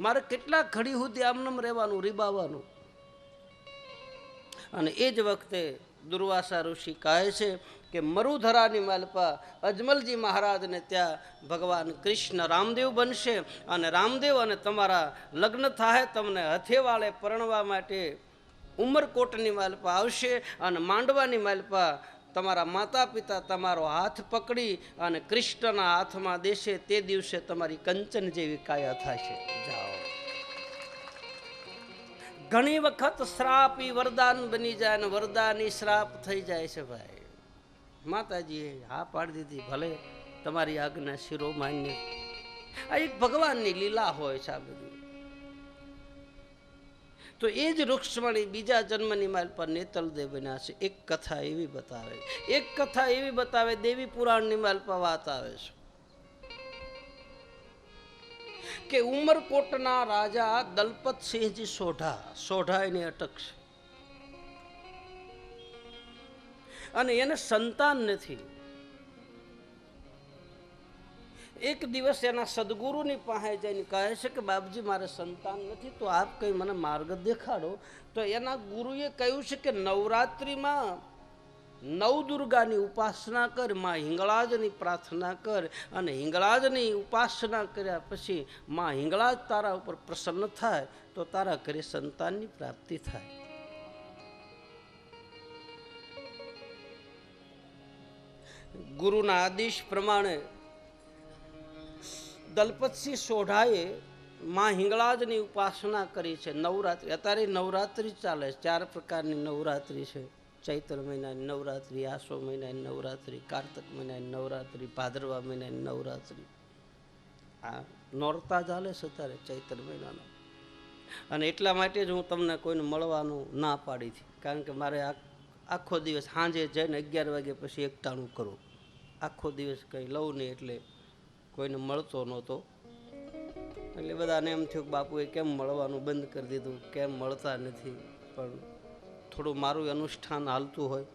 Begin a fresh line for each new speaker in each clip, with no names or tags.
મારે કેટલા ઘડી સુધી આમનમ રહેવાનું, રીબાવાનું. અને એ જ વખતે દુર્વાસા ઋષિ કહે છે કે મરુધરાની માલપા અજમલજી મહારાજને ત્યાં ભગવાન કૃષ્ણ રામદેવ બનશે અને રામદેવ અને તમારા લગ્ન થાય તમને હથેવાળે પરણવા માટે ઉમરકોટની માલપા આવશે અને માંડવાની માલપા તમારા માતા પિતા તમારો હાથ પકડી અને કૃષ્ણના હાથમાં દેશે તે દિવસે તમારી કંચન જેવી કાયા થશે. ઘણી વખત શ્રાપ ઈ વરદાન બની જાય અને વરદાન ઈ શ્રાપ થઈ જાય છે ભાઈ. માતાજીએ હા પાડી દીધી, ભલે તમારી આજ્ઞા શિરો માન્ય આ એક ભગવાનની લીલા હોય છે આ બધી. તો એ જ રૂક્ષ્મણી બીજા જન્મની માલ પર નેતલદેવ બન્યા છે. એક કથા એવી બતાવે. એક કથા એવી બતાવે, દેવી પુરાણની માલ પર વાત આવે છે. કે ઉમરકોટના રાજા દલપતસિંહજી સોઢા સોઢા એની અટક છે અને એને સંતાન નથી. એક દિવસ એના સદગુરુની પાસે જઈને કહે છે કે, બાપજી, મારે સંતાન નથી, તો આપ કંઈ મને માર્ગ દેખાડો. તો એના ગુરુએ કહ્યું છે કે, નવરાત્રિમાં નવ દુર્ગાની ઉપાસના કર, માં હિંગળાજની પ્રાર્થના કર. અને હિંગળાજની ઉપાસના કર્યા પછી માં હિંગળાજ તારા ઉપર પ્રસન્ન થાય, તો તારા ઘરે સંતાનની પ્રાપ્તિ થાય. ગુરુના આદેશ પ્રમાણે દલપતસિંહ સોઢાએ માં હિંગળાજની ઉપાસના કરી છે. નવરાત્રિ, અત્યારે નવરાત્રિ ચાલે છે. ચાર પ્રકારની નવરાત્રિ છે. ચૈત્ર મહિનાની નવરાત્રિ આસો મહિનાની નવરાત્રિ, કાર્તક મહિનાની નવરાત્રિ, ભાદરવા મહિનાની નવરાત્રિ. આ નોરતા ચાલે છે અત્યારે ચૈત્ર મહિનાનો અને એટલા માટે જ હું તમને કોઈને મળવાનું ના પાડી હતી. કારણ કે મારે આખો દિવસ સાંજે જઈને અગિયાર વાગે પછી એકટાણું કરું આખો દિવસ કંઈ લઉં નહીં એટલે કોઈને મળતો નહોતો. એટલે બધાને એમ થયું કે બાપુએ કેમ મળવાનું બંધ કરી દીધું? કેમ મળતા નથી? પણ થોડું મારું અનુષ્ઠાન હાલતું હોય,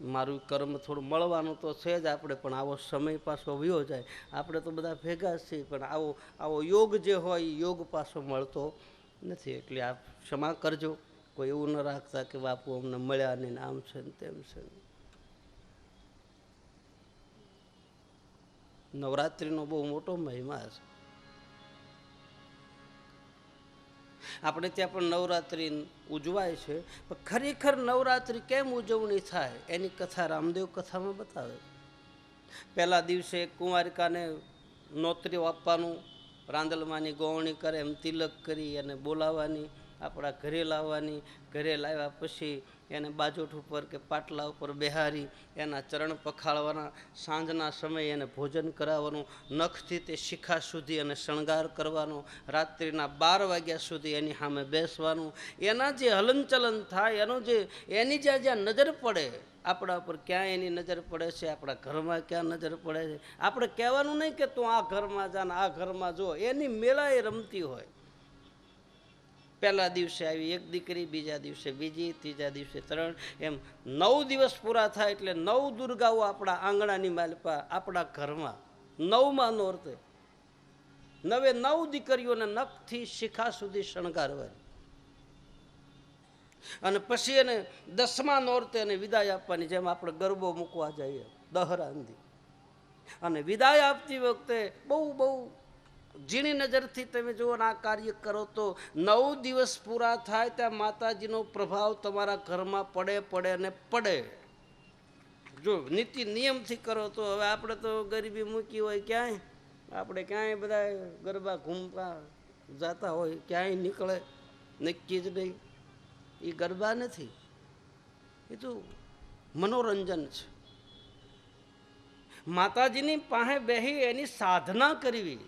મારું કર્મ થોડું મળવાનું તો છે જ આપણે, પણ આવો સમય પાછો વયો જાય. આપણે તો બધા ભેગા છીએ, પણ આવો આવો યોગ જે હોય યોગ પાછો મળતો નથી. એટલે આપ ક્ષમા કરજો. કોઈ એવું ન રાખતા કે બાપુ અમને મળ્યા નહીં આમ છે ને તેમ છે ને. નવરાત્રિનો બહુ મોટો મહિમા છે. આપણે ત્યાં પણ નવરાત્રિ ઉજવાય છે, પણ ખરેખર નવરાત્રિ કેમ ઉજવણી થાય એની કથા રામદેવ કથામાં બતાવે પહેલા દિવસે કુંવારિકાને નોતરીઓ આપવાનું, રાંદલમાંની ગોવણી કરે, એમ તિલક કરી અને બોલાવવાની, આપણા ઘરે લાવવાની, ઘરે લાવ્યા પછી એને બાજોઠ ઉપર કે પાટલા ઉપર બેહારી, એના ચરણ પખાળવાના સાંજના સમયે એને ભોજન કરાવવાનું, નખથી તે શિખા સુધી અને શણગાર કરવાનો, રાત્રિના બાર વાગ્યા સુધી એની સામે બેસવાનું. એના જે હલનચલન થાય, એનું જે, એની જ્યાં જ્યાં નજર પડે, આપણા ઉપર ક્યાં એની નજર પડે છે, આપણા ઘરમાં ક્યાં નજર પડે છે. આપણે કહેવાનું નહીં કે તું આ ઘરમાં જા ને આ ઘરમાં જો, એની મેળાએ રમતી હોય. પહેલા દિવસે આવી, એક દીકરી, બીજા દિવસે બીજી, ત્રીજા દિવસે ત્રણ. એમ નવ દિવસ પૂરા થાય એટલે નવ દુર્ગાઓ આપણા આંગણાની માલપા આપણા ઘરમાં. નવમાં નોરતે નવે નવ દીકરીઓને નખથી શિખા સુધી શણગારવાની. અને પછી એને દસમા નોરતે એને વિદાય આપવાની, જેમ આપણે ગરબો મૂકવા જઈએ, દહરાંધી. અને વિદાય આપતી વખતે બહુ બહુ ઝીણી નજરથી તમે જુઓ આ કાર્ય કરો તો નવ દિવસ પૂરા થાય ત્યાં માતાજીનો પ્રભાવ તમારા ઘરમાં પડે પડે ને પડે. જો નીતિ નિયમથી કરો તો હવે આપણે તો ગરીબી મૂકી હોય ક્યાંય. આપણે ક્યાંય બધા ગરબા ઘૂમતા જાતા હોય, ક્યાંય નીકળે, નક્કી જ નહીં. એ ગરબા નથી. એ તો મનોરંજન છે. માતાજીની પાસે બેહી એની સાધના કરવી.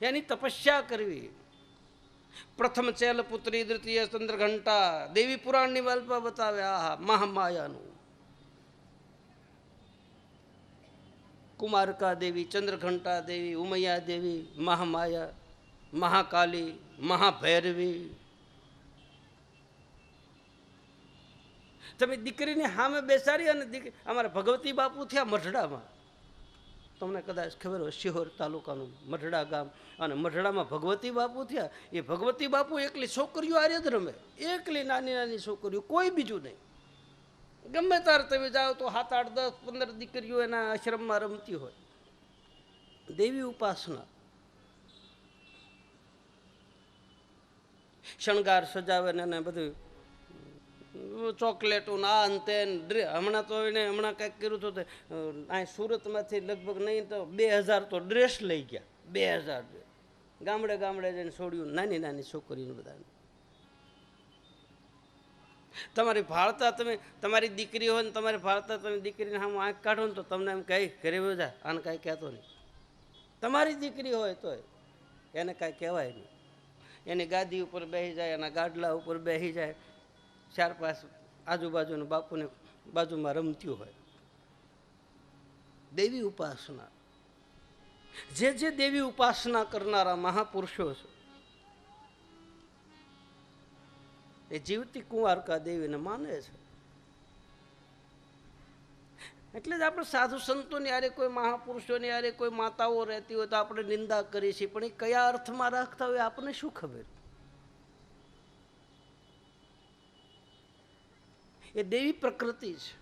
એની તપસ્યા કરવી પ્રથમ ચેલ પુત્રી દ્વિતીય ચંદ્રઘંટા દેવી પુરાણની વાલ્પા બતાવે આહા મહામાયાનું કુમારકા દેવી ચંદ્રઘંટા દેવી ઉમૈયા દેવી મહામાયા મહાકાલી મહાભૈરવી તમે દીકરીને સામે બેસાડી અને દીકરી અમારા ભગવતી બાપુ થયા મઢડામાં તમને કદાચ ખબર હોય, શિહોર તાલુકાનું મઢડા ગામ. અને મઢડામાં ભગવતી બાપુ થયા. એ ભગવતી બાપુ એકલી છોકરીઓ આર્ય જ રમે. એકલી નાની નાની છોકરીઓ, કોઈ બીજું નહીં. ગમે ત્યારે તમે જાઓ તો સાત, આઠ, દસ, પંદર દીકરીઓ એના આશ્રમમાં રમતી હોય. દેવી ઉપાસના. શણગાર સજાવે ને બધું ચોકલેટો આ તે ને હમણાં તો એને હમણાં કંઈક કર્યું હતું તે અહીં સુરતમાંથી લગભગ નહીં તો બે હજાર તો ડ્રેસ લઈ ગયા. બે હજાર ગામડે ગામડે જઈને છોડ્યું નાની નાની છોકરીને બધાને. તમારી ભાળતા તમે તમારી દીકરી હોય ને તમારી ભાળતા તમે દીકરીને સામે આંખ કાઢો ને તો તમને એમ કહી, ઘરે બધા આને કાંઈ કહેતો નહીં. તમારી દીકરી હોય તોય એને કાંઈ કહેવાય નહીં. એની ગાદી ઉપર બેસી જાય, એના ગાડલા ઉપર બેસી જાય. ચાર પાંચ આજુબાજુનું બાપુને બાજુમાં રમતી હોય. દેવી ઉપાસના. જે જે દેવી ઉપાસના કરનારા મહાપુરુષો છે, એ જીવતી કુંવારકા દેવીને માને છે. એટલે જ આપણે સાધુ સંતોની યારે કોઈ મહાપુરુષોની યારે કોઈ માતાઓ રહેતી હોય તો આપણે નિંદા કરીએ છીએ, પણ એ કયા અર્થમાં રાખતા હોય આપણને શું ખબર? એ દેવી પ્રકૃતિ છે.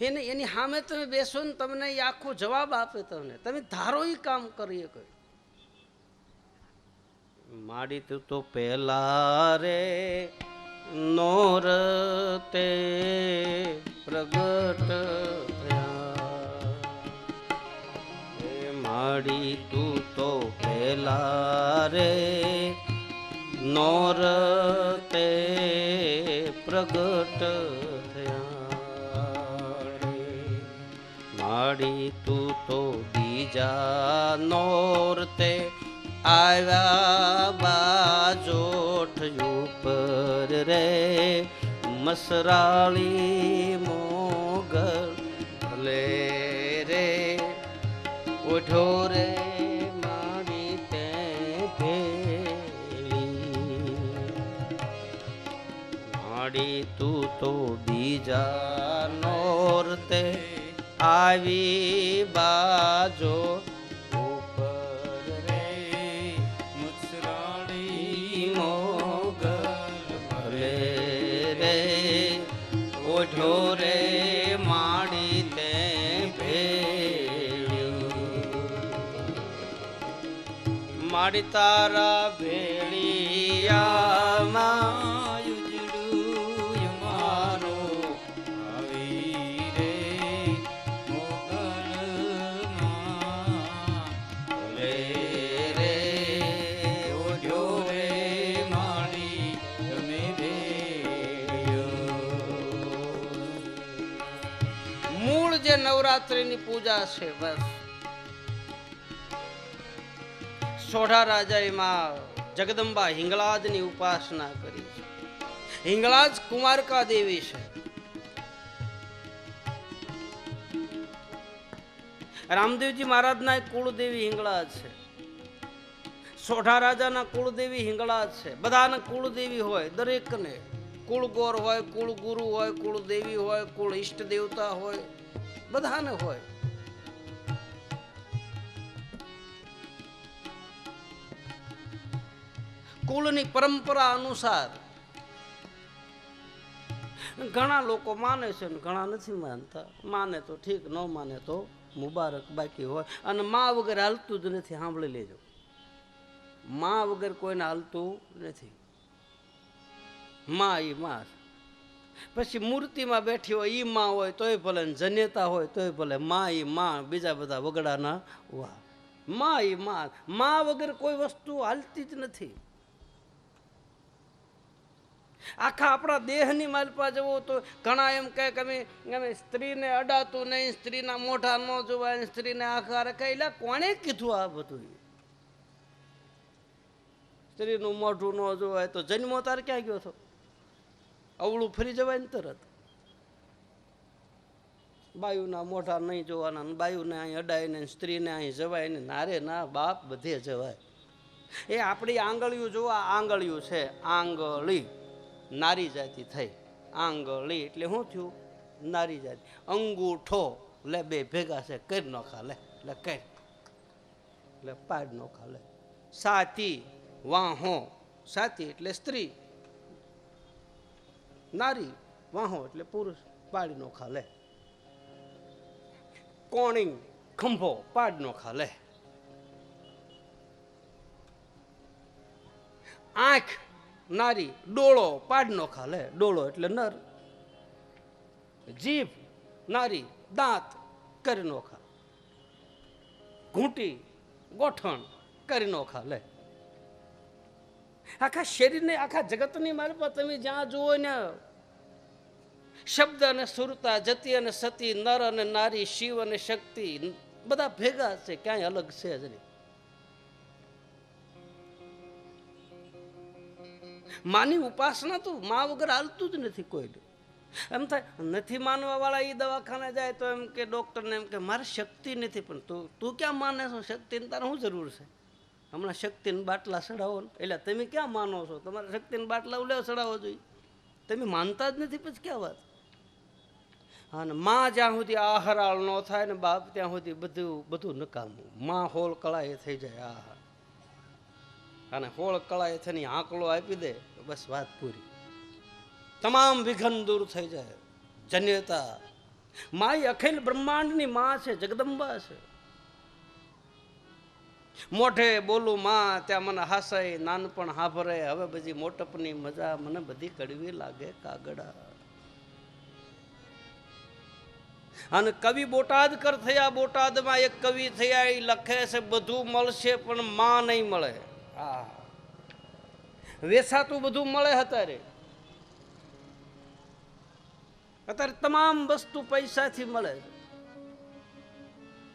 એને એની સામે તમે બેસો ને તમને એ આખો જવાબ આપે તમને. તમે ધારો એ કામ કરીએ કોઈ. માડી તું તો પહેલા રે નોર તે પ્રગટ થયા. માડી તું તો પહેલા રે નોર તે પ્રગટ થયા. માડી તું તો બીજા નોર તે આવ્યા બાજોઠ ઉપર રે મસરાળી મોગલ ભલે રે ઓઢો રે માડી તું તો બીજા નોરતે આવી બાજો ઉપર રે મુસરાળી મોગલ રે ઓઢો માડી તે ભેડ્યું માડી તારા ભેળિયામાં મૂળ જે નવરાત્રિની પૂજા છે, બસ. સોઢા રાજાએ માં જગદંબા હિંગળાજની ઉપાસના કરી છે. હિંગળાજ કુમારકા દેવી છે. રામદેવજી મહારાજના કુળદેવી હિંગળાજ છે. સોઢા રાજાના કુળદેવી હિંગળાજ છે. બધાના કુળદેવી હોય, દરેકને. કુળ ગોર હોય કુળ ગુરુ હોય, કુળદેવી હોય કુળ ઈષ્ટ દેવતા હોય. બધાને હોય. કુલની પરંપરા અનુસાર ઘણા લોકો માને છે ઘણા નથી માનતા. માને તો ઠીક, ન માને તો મુબારક બાકી હોય. અને મા વગર હાલતું જ નથી, સાંભળી લેજો. મા વગર કોઈને હાલતું નથી. મા એ મા. પછી મૂર્તિમાં બેઠી હોય, ઈ માં હોય, તોય ભલે જનેતા હોય, તોય ભલે, માં ઈ માં, બીજા બધા વગડાના વાહમાં ઈ માં માં વગર કોઈ વસ્તુ હાલતી જ નથી. આખા આપણા દેહની માલપા જવો તો ઘણા એમ કહે કે અમે સ્ત્રીને અડાતું નહીં, સ્ત્રીના મોઢા ન જોવાય સ્ત્રીને આખા રખાયેલા કોણે કીધું આ બધું? સ્ત્રીનું મોઢું ન જોવાય તો જન્મો તાર ક્યાં ગયો છો અવળું ફરી જવાય ને તરત. બાયુના મોઢા નહીં જોવાના બાયુને અહીં અડાય ને સ્ત્રીને અહીં જવાય ને નારે ના બાપ બધે જવાય. એ આપણી આંગળીઓ જોવા આંગળીઓ છે, આંગળી. નારી જાતિ થઈ. આંગળી એટલે શું થયું? નારી જાતિ. અંગૂઠો. લે બે ભેગા છે કરી નોખા લે લે કર એટલે પાડ નોખા લે. સાતી વાહો. સાતી એટલે સ્ત્રી. નારી, વાહો એટલે પુરુષ, પાડી ખાલે કોણી, ખંભો, પાડ ખાલે આંખ, નારી, ડોળો પાડનો ખાલે ડોળો એટલે નર. જીભ, નારી, દાંત કરીનો ખા ઘૂંટી, ગોઠણ, કરી ખાલે આખા શરીરને, આખા જગતની મારી પર તમે જ્યાં જુઓ ને શબ્દ અને સુરતા, જતી અને સતી, નર અને નારી, શિવ અને શક્તિ, બધા ભેગા છે, ક્યાંય અલગ છે જ નહીં. માની ઉપાસના તો મા વગર હાલતું જ નથી કોઈ એમ થાય, નથી માનવા વાળા એ દવાખાને જાય તો એમ કે ડૉક્ટરને એમ કે, મારે શક્તિ નથી, પણ તું તું ક્યાં માને છો? શક્તિને તારે શું જરૂર છે? હમણાં શક્તિને બાટલા ચડાવો એટલે તમે ક્યાં માનો છો? તમારે શક્તિને બાટલા ઉલ્યા ચડાવવો જોઈએ. તમે માનતા જ નથી, પછી ક્યાં વાત? અને માં જ્યાં સુધી આહરાળ ન થાય ને બાપ ત્યાં સુધી બધું બધું નકામું. માં હોળ કળાએ થઈ જાય આહા અને હોળ કળાએ થઈને આંકલો આપી દે બસ વાત પૂરી. તમામ વિઘન દૂર થઈ જાય. જન્યતા. માય અખિલ બ્રહ્માંડની માં છે, જગદંબા છે. મોઢે બોલું માં, ત્યાં મને હાસાય, નાનપણ હાભરે, હવે બધી મોટપની મજા મને બધી કડવી લાગે કાગડા. અને કવિ બોટાદ કર થયા, બોટાદમાં એક કવિ થયા, એ લખે છે, બધું મળશે પણ માં નહીં મળે. હા. વેસાતું બધું મળે અત્યારે. અત્યારે તમામ વસ્તુ પૈસાથી મળે.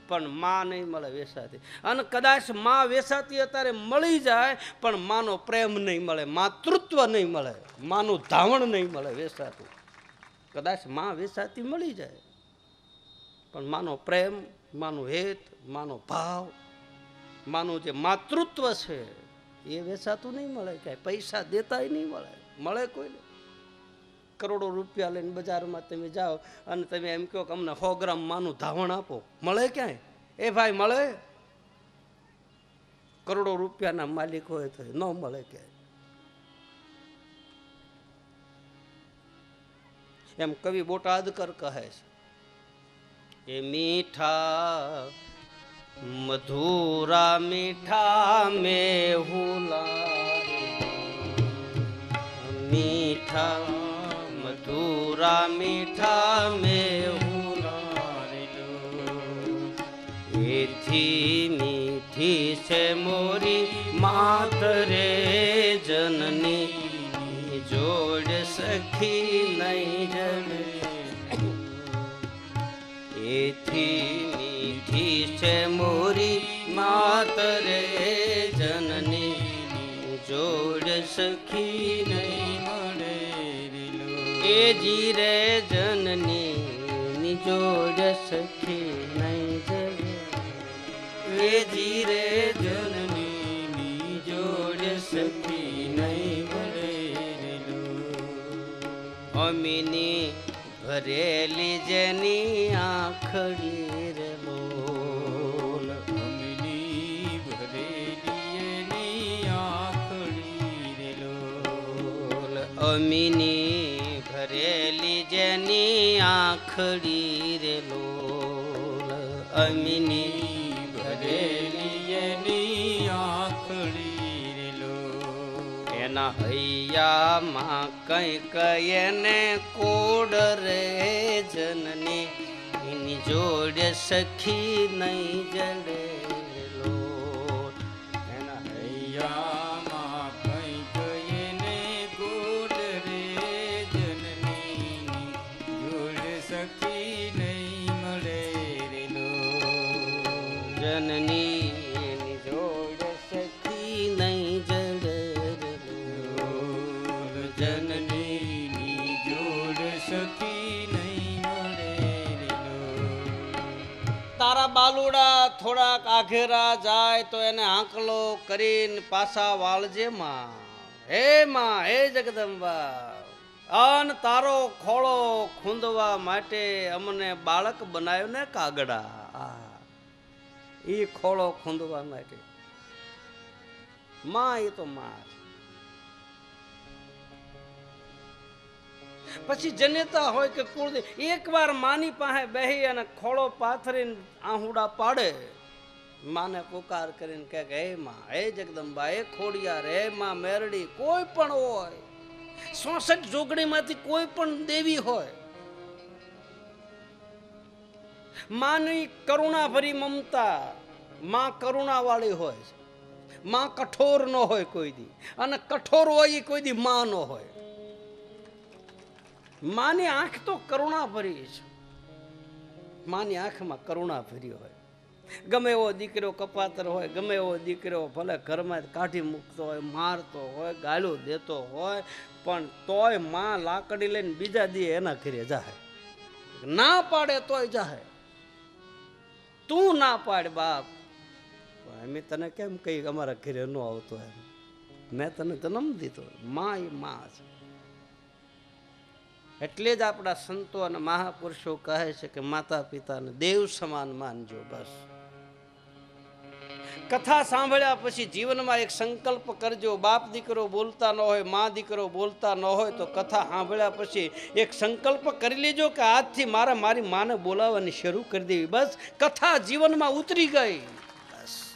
પણ માં નહીં મળે વેસાતી. અને કદાચમાં વેસાતી અત્યારે મળી જાય, પણ માનો પ્રેમ નહીં મળે, માતૃત્વ નહીં મળે, માનું ધાવણ નહીં મળે વેસાતું. કદાચમાં વેસાતી મળી જાય. પણ માનો પ્રેમ, માનો હેત, માનો ભાવ, માનું જે માતૃત્વ છે, એ વેચાતું નહીં મળે, કાંઈ પૈસા દેતાય નહીં મળે મળે કોઈને? કરોડો રૂપિયા લઈને બજારમાં તમે જાઓ અને તમે એમ કહો કે અમને સો ગ્રામ માનું ધાવણ આપો. મળે ક્યાંય? એ ભાઈ મળે? કરોડો રૂપિયાના માલિક હોય તો ન મળે ક્યાંય. એમ કવિ બોટાદકર કહે છે એ મીઠા મધુરા મીઠા મેહુલા મીઠા મધુરા મીઠા મેહુલા એથી મીઠી છે મોરી માતરે જનની જોડ સખી નહીં મળે એ જીરે જનની જોડ સખી નહીં જડે એ જીરે જનની જોડ સખી નહીં મળે અમીની ભરેલી જેની આખડી રે
અમીની ભરેલી
જેની આખડી રે લોલ. અમિની ભરેલી
એની આખડી રેલો
એના હૈયામાં કંઈક એને કોડ રે જનની. એની જોડે સખી નહીં જડે. થોડાક આઘેરા જાય તો એને આંકલો કરીને પાછા વાળજે માં. હે માં, હે જગદંબા, અન તારો ખોળો ખૂંદવા માટે અમને બાળક બનાવ્યો ને કાગડા. એ ખોળો ખૂંદવા માટે. માં એ તો માં પછી જનેતા હોય કે કુળદેવ, એકવાર માની પાસે બેહી અને ખોળો પાથરીને આહુડા પાડે. માને પુકાર કરીને કહે કે, હે માં, હે જગદંબા, હે ખોડિયાર, હે માં મેરડી, કોઈ પણ હોય, સોસઠ જોગણીમાંથી કોઈ પણ દેવી હોય, માની કરુણાભરી મમતા, માં કરુણાવાળી હોય, માં કઠોર ન હોય કોઈ દી, અને કઠોર હોય એ કોઈ દી માં ન હોય. માની આંખ તો કરુણા ભરી છે. માની આંખમાં કરુણા ભરી હોય. ગમે એવો દીકરો કપાતર હોય, ગમે એવો દીકરો ભલે ઘરમાં કાઢી મૂકતો હોય, મારતો હોય, ગાળો દેતો હોય, પણ તોયમાં લાકડી લઈને બીજા દીએ એના ઘરે જાહે. ના પાડે તોય જાહે. તું ના પાડ બાપ. અમે તને કેમ કહી અમારા ઘરે ન આવતો એમ? મેં તને જન્મ દીધો. માં એ માં છે. એટલે જ આપણા સંતો અને મહાપુરુષો કહે છે કે માતા પિતાને દેવ સમાન માનજો બસ. કથા સાંભળ્યા પછી જીવનમાં એક સંકલ્પ કરજો, બાપ દીકરો બોલતા ન હોય, મા દીકરો બોલતા ન હોય તો કથા સાંભળ્યા પછી એક સંકલ્પ કરી લેજો કે આજથી મારે મારી માને બોલાવવાની શરૂ કરી દેવી. બસ, કથા જીવનમાં ઉતરી ગઈ. બસ.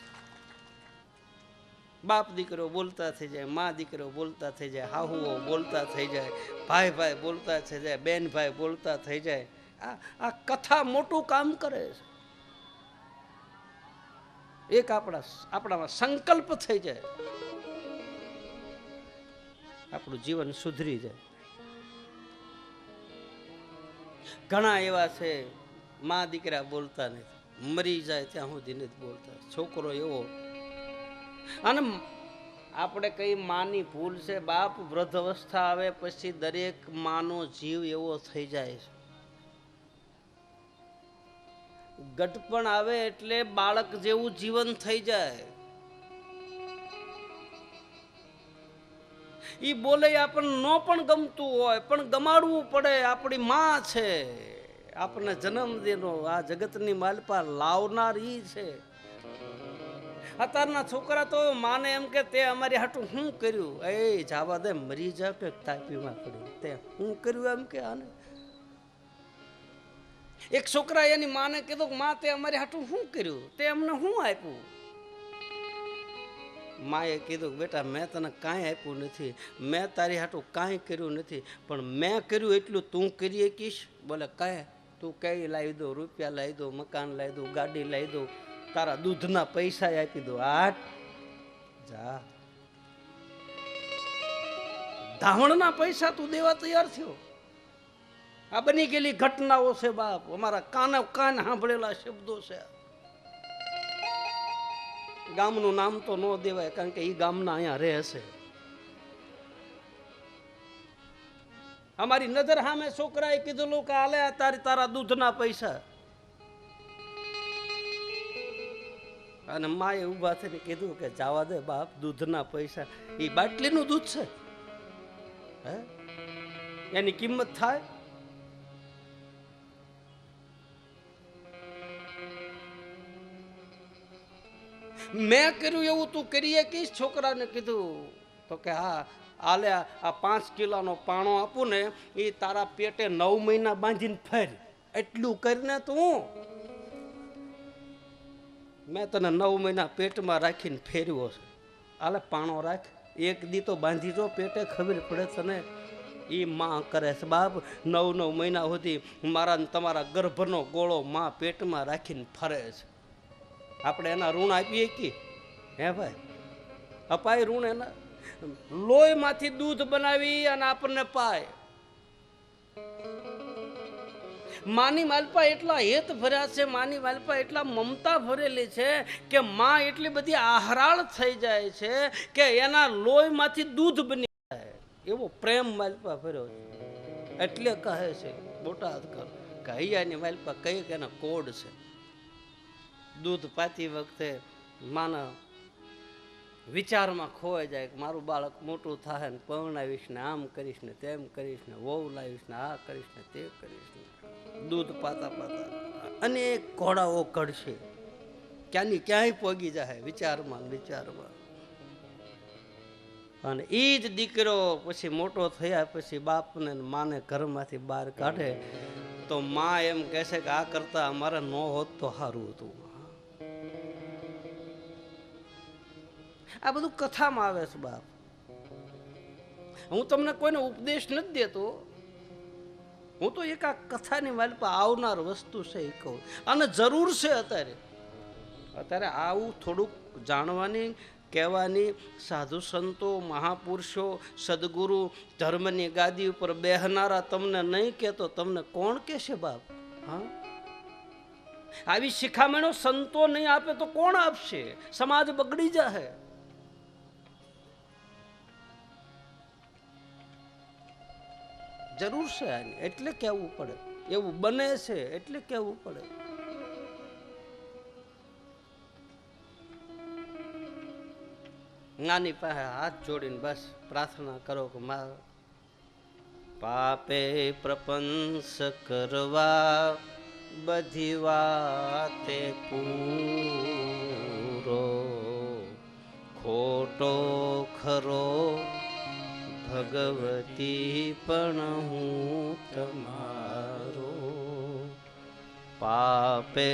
બાપ દીકરો બોલતા થઈ જાય, મા દીકરો બોલતા થઈ જાય, હાહુઓ બોલતા થઈ જાય, ભાઈ ભાઈ બોલતા થઈ જાય, બેન ભાઈ બોલતા થઈ જાય. આ આ કથા મોટું કામ કરે છે. એક આપણા આપણામાં સંકલ્પ થઈ જાય. આપણું જીવન સુધરી જાય. ઘણા એવા છે, મા દીકરા બોલતા નથી. મરી જાય ત્યાં સુધી નથી બોલતા. છોકરો એવો. અને આપણે કઈ માની ભૂલ છે, બાપ વૃદ્ધ અવસ્થા આવે પછી દરેક માનો જીવ એવો થઈ જાય છે. ગટપણ આવે એટલે બાળક જેવું જીવન થઈ જાય. એ બોલે આપણને ન પણ ગમતું હોય, પણ ગમાડવું પડે, આપણી માં છે. આપણને જન્મ દેનો, આ જગતની માલપા લાવનાર ઈ છે. અત્યારના છોકરા તો માને એમ કે તે અમારી હાટું શું કર્યું? એ જાવા દે, મરી જા કે તાપીમાં પડ્યું તે શું કર્યું એમ કે આને? એક છોકરા એની માને કીધું કે માં, તે અમારી હાટું શું કર્યું? તે અમને શું આપ્યું? માએ કીધું કે, બેટા, મેં તને કાંઈ આપ્યું નથી. મેં તારી હાટું કાંઈ કર્યું નથી. પણ મેં કર્યું એટલું તું કરીએ કીશ બોલે કહે તું કઈ લાવી દો? રૂપિયા લાવી દો? મકાન લાવી દો? ગાડી લાવી દો? તારા દૂધના પૈસા આપી દો? આઠ જા. ધાવણના પૈસા તું દેવા તૈયાર થયો. આ બની ગયેલી ઘટનાઓ છે બાપ. અમારા કાન કાન સાંભળેલા શબ્દો છે. ગામનું નામ તો ન દેવાય, કારણ કે એ ગામના અહીંયા રહે છે. અમારી નજર સામે છોકરાએ કીધેલું કે, આલે તારી તારા દૂધના પૈસા. અને માએ ઊભા થઈને કીધું કે, જવા દે બાપ, દૂધના પૈસા. એ બાટલીનું દૂધ છે. હે? એની કિંમત થાય? મેં કર્યું એવું તું કરીએ કે છોકરાને કીધું? તો કે હા આલે આ પાંચ કિલોનો પાણો આપું ને એ તારા પેટે નવ મહિના બાંધીને ફેર. એટલું કરીને તું. મેં તને નવ મહિના પેટમાં રાખીને ફેરવ્યો છે. આલે પાણો રાખ. એક દી તો બાંધી જો, પેટે ખબર પડે તને. એ માં કરે છે બાપ, નવ નવ મહિના સુધી મારા તમારા ગર્ભનો ગોળો માં પેટમાં રાખીને ફરે છે. આપણે એના ઋણ આપીએ કે? હે ભાઈ? અપાય ઋણ એના? લોહીમાંથી દૂધ બનાવી અને આપણને પાય. માની માલપા એટલા હેત ભર્યા છે, માની માલપા એટલા મમતા ભરેલી છે કે માં એટલી બધી આહરાળ થઈ જાય છે કે એના લોહીમાંથી દૂધ બની જાય. એવો પ્રેમ માલપા ભર્યો છે. એટલે કહે છે, બોટાદ કર. કે માલપા કઈ એના કોડ છે. દૂધ પાતી વખતે માના વિચારમાં ખોવાઈ જાય કે મારું બાળક મોટું થાય ને પરણાવીશ ને આમ કરીશ ને તેમ કરીશ ને વહુ લાવીશ ને આ કરીશ ને તે કરીશ ને દૂધ પાતા પાતા. અનેક ઘોડાઓ કઢશે ક્યાંની ક્યાંય પોગી જાય વિચારમાં વિચારમાં. અને એ જ દીકરો પછી મોટો થયા પછી બાપને માને ઘરમાંથી બહાર કાઢે. તો મા એમ કહેશે કે આ કરતા અમારે ન હોત તો સારું હતું. આ બધું કથામાં આવે છે બાપ. હું તમને કોઈને ઉપદેશ નથી દેતો. હું તો એક આ કથાની માલપા આવનાર વસ્તુ છે એ કહું. અને જરૂર છે અત્યારે. અત્યારે આવું થોડુંક જાણવાની, કહેવાની સાધુ સંતો, મહાપુરુષો, સદગુરુ ધર્મની ગાદી ઉપર બેહનારા તમને નહીં કહેતો, તમને કોણ કહેશે બાપ? હા? આવી શિખામણો સંતો નહીં આપે તો કોણ આપશે? સમાજ બગડી જાહે. જરૂર છે આની. એટલે કહેવું પડે. એવું બને છે એટલે કહેવું પડે. નાની પાસે હાથ જોડીને બસ પ્રાર્થના કરો કે મા પાપે પ્રપંચ કરવા બધી વાતે પૂરો. ખોટો ખરો ભગવતી પણ હું તમારો પાપે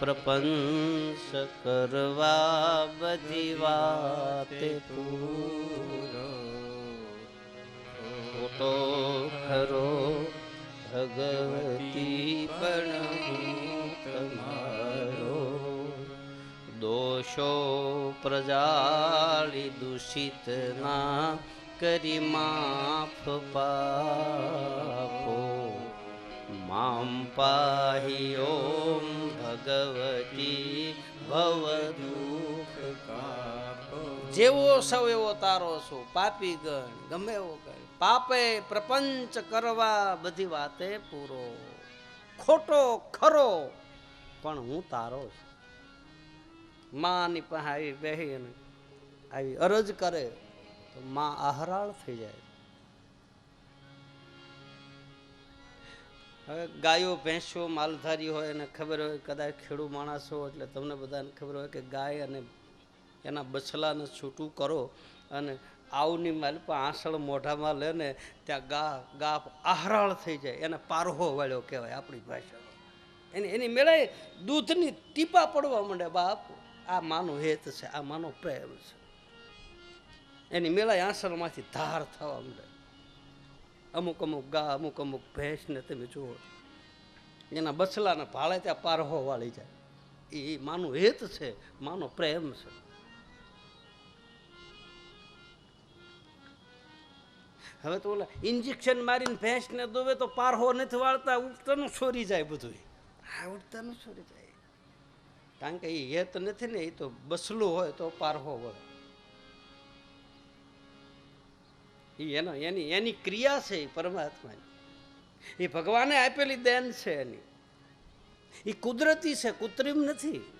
પ્રપંચ કરવા બધી વાતે પૂરો. ખોટો ખરો ભગવતી પણ દોષો પ્રજાળી દૂષિત ના કરી માફ પાપો. મામ પાહી ઓમ ભગવતી ભવ દુઃખ જેવો સૌ એવો તારો છો, પાપી ગણ, ગમે એવો કઈ પાપે પ્રપંચ કરવા બધી વાતે પૂરો. ખોટો, ખરો, પણ હું તારો છું. માની પાસે આવી બેહી આવી અરજ કરે. તો માં આહરાળ થઈ જાય. હવે ગાયો, ભેંસો, માલધારી હોય એને ખબર હોય, કદાચ ખેડૂ માણસ હો એટલે તમને બધાને ખબર હોય કે ગાય અને એના બછલાને છૂટું કરો અને આવની માલપા આસળ મોઢામાં લે ને ત્યાં ગા ગા આહરાળ થઈ જાય. એને પારહો વાળ્યો કહેવાય આપણી ભાષામાં. એની એની મેળે દૂધની ટીપા પડવા માંડે બાપ. આ માનો હેત છે, આ માનો પ્રેમ છે. એની મેલાય આસરમાંથી ધાર થવા માંડે. અમુક અમુક ગા અમુક અમુક ભેંસને તમે જુઓ. એના બછલાને ભાળે ત્યાં પારહો વાળી જાય. એ માનું હેત છે માનો પ્રેમ છે. હવે તો ઓલા ઇન્જેક્શન મારીને ભેંસને દોવે તો પારહો નથી વાળતા ઉડતાનું છોરી જાય બધું હા ઉડતાનું છોરી જાય. કારણ કે એ હેત નથી ને એ તો બસલું હોય તો પારહો વળે. એનો એની એની ક્રિયા છે એ પરમાત્માની. એ ભગવાને આપેલી દેન છે એની. એ કુદરતી છે, કૃત્રિમ નથી.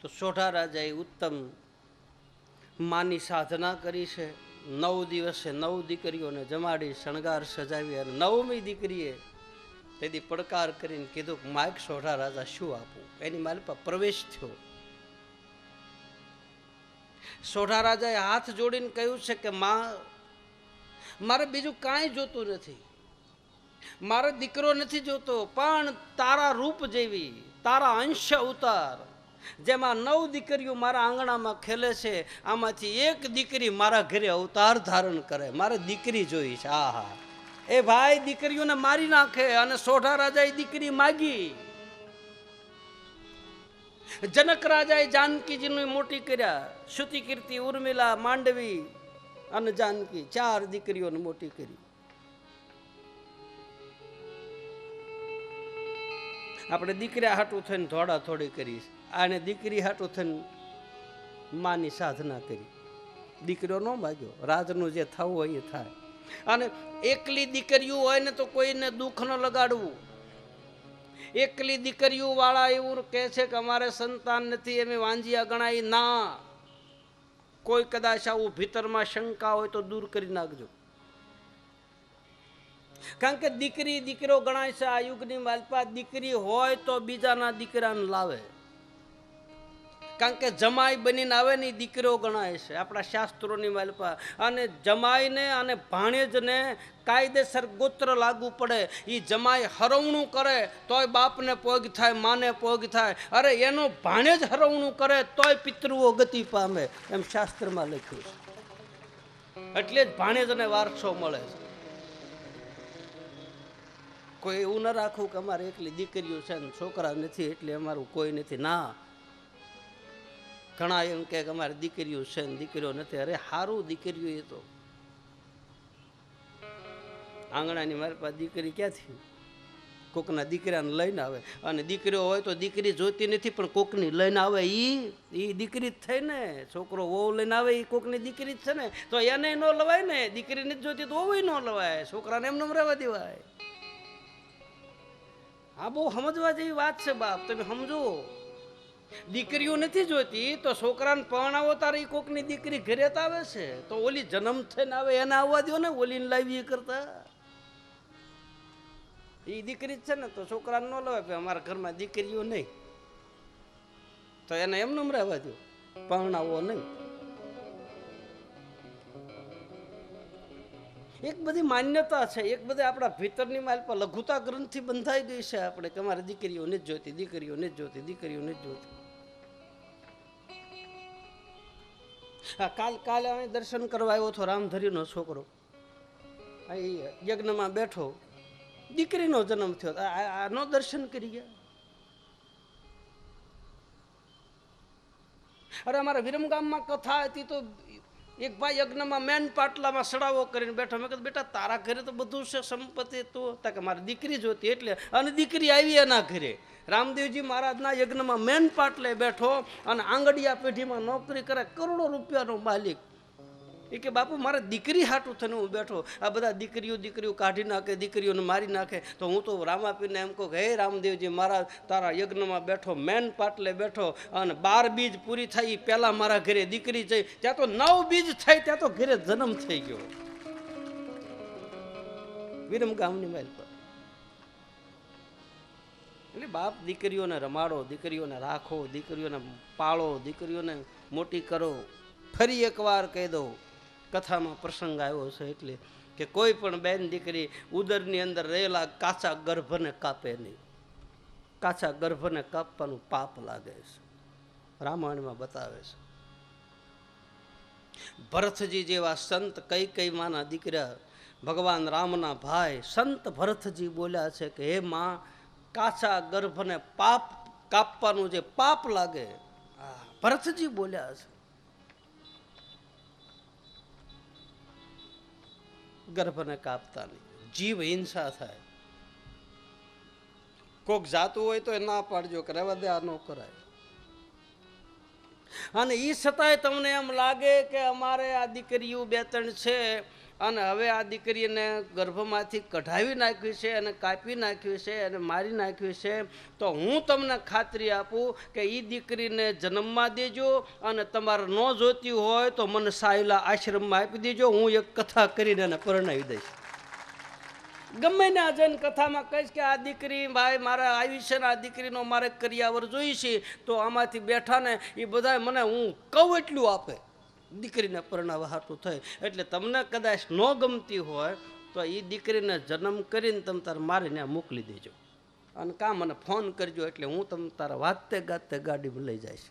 તો સોઢા રાજાએ ઉત્તમ માની સાધના કરી છે. નવ દિવસે નવ દીકરીઓને જમાડી, શણગાર સજાવી અને નવમી દીકરીએ તેથી પડકાર કરીને કીધું કે માઇક સોઢા રાજા શું આપું? એની મારી પર પ્રવેશ થયો. સોઢા રાજાએ હાથ જોડીને કહ્યું છે કે માં, મારે બીજું કાંઈ જોતું નથી. મારે દીકરો નથી જોતો, પણ તારા રૂપ જેવી, તારા અંશ અવતાર, જેમાં નવ દીકરીઓ મારા આંગણામાં ખેલે છે, આમાંથી એક દીકરી મારા ઘરે અવતાર ધારણ કરે. મારે દીકરી જોઈ છે. આ હા એ ભાઈ દીકરીઓને મારી નાખે અને સોઢા રાજાએ દીકરી માગી. જનક રાજાએ જાનકીજીને મોટી કર્યા. શ્રુતિ કીર્તિ, ઉર્મિલા, માંડવી અને જાનકી ચાર દીકરીઓને મોટી કરી. આપણે દીકરા હાટું થઈને થોડા થોડી કરી. આને દીકરી હાટું થઈને માની સાધના કરી. દીકરીઓ ન માગ્યો. રાજનું જે થવું હોય એ થાય. અને એકલી દીકરીઓ હોય ને તો કોઈને દુઃખ ન લગાડવું. એકલી દીકરીઓ વાળા એવું કહે છે કે અમારે સંતાન નથી એમ વાંજિયા ગણાય ના. કોઈ કદાચ આવું ભીતરમાં શંકા હોય તો દૂર કરી નાખજો. કારણ કે દીકરી દીકરો ગણાય છે, આ યુગની માલપા દીકરી હોય તો બીજાના દીકરાને લાવે. કારણ કે જમાઈ બનીને આવે ને એ દીકરીઓ ગણાય છે. આપણા શાસ્ત્રોની માલપા અને જમાઈને અને ભાણેજને કાયદેસર ગોત્ર લાગુ પડે. એ જમાઈ હરવણું કરે તોય બાપને પોગ થાય, માને પોગ થાય. અરે એનો ભાણેજ હરવણું કરે તોય પિતૃઓ ગતિ પામે, એમ શાસ્ત્રમાં લખ્યું છે. એટલે જ ભાણેજને વારસો મળે છે. કોઈ એવું ન રાખવું કે અમારે એકલી દીકરીઓ છે ને છોકરા નથી એટલે અમારું કોઈ નથી. ના ઘણા એમ કે અમારે દીકરીઓ છે ને દીકરીઓ નથી. અરે સારું દીકરીઓ એ તો. આંગણાની મારી પાસે દીકરી ક્યાંથી? કોકના દીકરાને લઈને આવે. અને દીકરીઓ હોય તો દીકરી જોતી નથી, પણ કોકની લઈને આવે એ એ દીકરી જ થઈ ને. છોકરો વહુ લઈને આવે એ કોકની દીકરી જ છે ને. તો એને ન લવાય ને. દીકરી નથી જોતી તો વહુ ન લવાય. છોકરાને એમ રહેવા દેવાય. આ બહુ સમજવા જેવી વાત છે બાપ. તમે સમજો. દીકરીઓ નથી જોતી, તો છોકરાને પરણાવો તારે કોકની દીકરી ઘરે જ આવે છે. તો ઓલી જન્મ થઈને આવે, એને આવવા દો ને, ઓલીને લાવી કરતા. એ દીકરી જ છે ને, તો છોકરાને ન ભાઈ અમારા ઘરમાં દીકરીઓ નહીં. તો એને એમ નમ રહેવા દો પરણાવો નહીં. એક બધી માન્યતા છે, એક બધી આપણા ભીતરની માલ પર લઘુતા ગ્રંથિ બંધાઈ ગઈ છે આપણે, કે અમારે દીકરીઓ જ જોતી, દીકરીઓ જ જોતી, દીકરીઓ નથી જોતી. કાલ કાલે અમે દર્શન કરવા આવ્યો હતો રામધરીનો છોકરો. અહીં યજ્ઞમાં બેઠો. દીકરીનો જન્મ થયો. આનો દર્શન કરી ગયા. અરે અમારા વિરમગામમાં કથા હતી તો એક ભાઈ યજ્ઞમાં મેન પાટલામાં સડાવો કરીને બેઠો. મેં કીધું, બેટા, તારા ઘરે તો બધું છે, સંપત્તિ તો. કે મારી દીકરી જોતી એટલે. અને દીકરી આવી એના ઘરે. રામદેવજી મહારાજના યજ્ઞમાં મેન પાટલે બેઠો અને આંગડિયા પેઢીમાં નોકરી કરે, કરોડો રૂપિયાનો માલિક. એ કે, બાપુ, મારે દીકરી હાટું થઈને હું બેઠો. આ બધા દીકરીઓ દીકરીઓ કાઢી નાખે, દીકરીઓને મારી નાખે. તો હું તો રામાપીરને એમ કહું હે રામદેવજી, મારા તારા યજ્ઞમાં બેઠો, મેન પાટલે બેઠો અને બાર બીજ પૂરી થઈ પહેલાં મારા ઘરે દીકરી જઈ. ત્યાં તો નવ બીજ થઈ, ત્યાં તો ઘરે જન્મ થઈ ગયો. વિરમ ગામની માઇલ પર. એટલે બાપ દીકરીઓને રમાડો, દીકરીઓને રાખો, દીકરીઓને પાળો, દીકરીઓને મોટી કરો. ફરી એકવાર કહી દઉં કથામાં પ્રસંગ આવ્યો છે એટલે કે કોઈ પણ બેન દીકરી ઉદરની અંદર રહેલા કાચા ગર્ભને કાપે નહીં. કાચા ગર્ભને કાપવાનું પાપ લાગે છે. રામાયણમાં બતાવે છે. ભરતજી જેવા સંત કઈ કઈ માના દીકરા ભગવાન રામના ભાઈ સંત ભરતજી બોલ્યા છે કે હે માં, કાચા ગર્ભને પાપ કાપવાનું જે પાપ લાગે ભરતજી બોલ્યા છે. ગર્ભને કાપતા નહીં. જીવ હિંસા થાય. કોક જાતું હોય તો એ ના પાડજો, કરે વધે આ ન કરાય. અને એ છતાંય તમને એમ લાગે કે અમારે આ દીકરીઓ બે ત્રણ છે અને હવે આ દીકરીને ગર્ભમાંથી કઢાવી નાખ્યું છે અને કાપી નાખ્યું છે અને મારી નાખ્યું છે, તો હું તમને ખાતરી આપું કે એ દીકરીને જન્મમાં દેજો અને તમારે ન જોતી હોય તો મને સાયલા આશ્રમમાં આપી દેજો. હું એક કથા કરીને એને પરણાવી દઈશ. ગમે ને આ કથામાં કહીશ કે આ દીકરી ભાઈ મારે આવી છે ને આ દીકરીનો મારે કરિયાવર જોઈ છે, તો આમાંથી બેઠા ને એ બધા મને હું કહું એટલું આપે. દીકરીને પરણાવવા હાટું થાય. એટલે તમને કદાચ ન ગમતી હોય, તો એ દીકરીને જન્મ કરીને તમે તારે મારીને મોકલી દેજો. અને કામ મને ફોન કરજો એટલે હું તમે તારા વાતે ગાતે ગાડીમાં લઈ જઈશ.